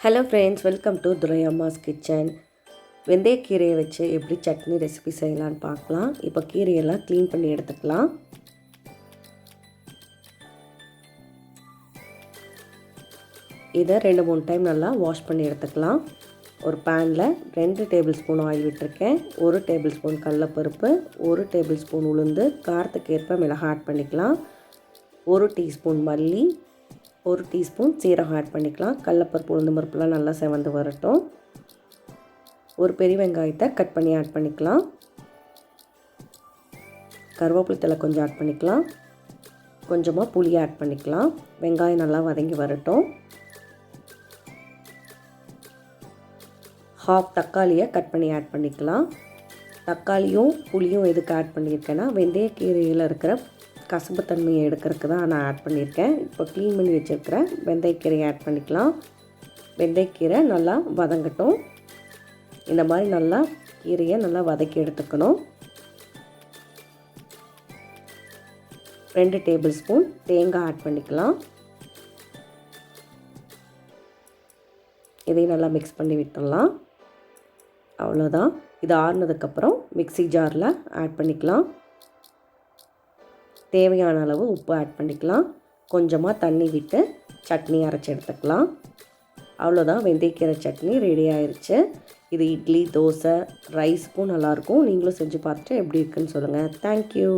Hello friends welcome to Durai Amma's kitchen வெந்தயக்கீரையை வச்சு எப்படி chutney recipe செய்யலான்னு பார்க்கலாம். இப்போ கீரையெல்லாம் க்ளீன் பண்ணி எடுத்துக்கலாம். இதை ரெண்டு மூணு டைம் நல்லா வாஷ் பண்ணி எடுத்துக்கலாம். ஒரு பேனில் ரெண்டு டேபிள் ஸ்பூன் ஆயில் விட்டுருக்கேன். ஒரு டேபிள் ஸ்பூன் கடலப்பருப்பு ஒரு டேபிள் ஸ்பூன் உளுந்து காரத்துக்கு ஏற்ப மிளகாய் ஆட் பண்ணிக்கலாம். ஒரு டீஸ்பூன் மல்லி ஒரு டீஸ்பூன் சீரகம் ஆட் பண்ணிக்கலாம். கடலப்பருப்பு உளுந்து பருப்புலாம் நல்லா செவந்து வரட்டும். ஒரு பெரிய வெங்காயத்தை கட் பண்ணி ஆட் பண்ணிக்கலாம். கருவேப்பிலை தலை கொஞ்சம் ஆட் பண்ணிக்கலாம். கொஞ்சமாக புளி ஆட் பண்ணிக்கலாம். வெங்காயம் நல்லா வதங்கி வரட்டும். ஹாஃப் தக்காளியை கட் பண்ணி ஆட் பண்ணிக்கலாம். தக்காளியும் புளியும் எதுக்கு ஆட் பண்ணியிருக்கேன்னா வெந்தயக்கீரையில் இருக்கிற கசப்புத்தன்மையை எடுக்கிறதுக்கு தான் நான் ஆட் பண்ணியிருக்கேன். இப்போ க்ளீன் பண்ணி வச்சுருக்கிற வெந்தயக்கீரையை ஆட் பண்ணிக்கலாம். வெந்தயக்கீரை நல்லா வதங்கட்டும். இந்த மாதிரி நல்லா கீரையை நல்லா வதக்கி எடுத்துக்கணும். ரெண்டு டேபிள் ஸ்பூன் தேங்காய் ஆட் பண்ணிக்கலாம். இதையும் நல்லா மிக்ஸ் பண்ணி விட்டுடலாம். அவ்வளோதான் இது ஆறுனதுக்கப்புறம் மிக்சி ஜாரில் ஆட் பண்ணிக்கலாம். தேவையான அளவு உப்பு ஆட் பண்ணிக்கலாம். கொஞ்சமாக தண்ணி விட்டு சட்னி அரைச்சி எடுத்துக்கலாம். அவ்வளோதான் வெந்தயக்கீரை சட்னி ரெடி ஆயிடுச்சு இது இட்லி தோசை ரைஸ்க்கும் நல்லாயிருக்கும் நீங்களும் செஞ்சு பார்த்துட்டு எப்படி இருக்குன்னு சொல்லுங்கள் தேங்க்யூ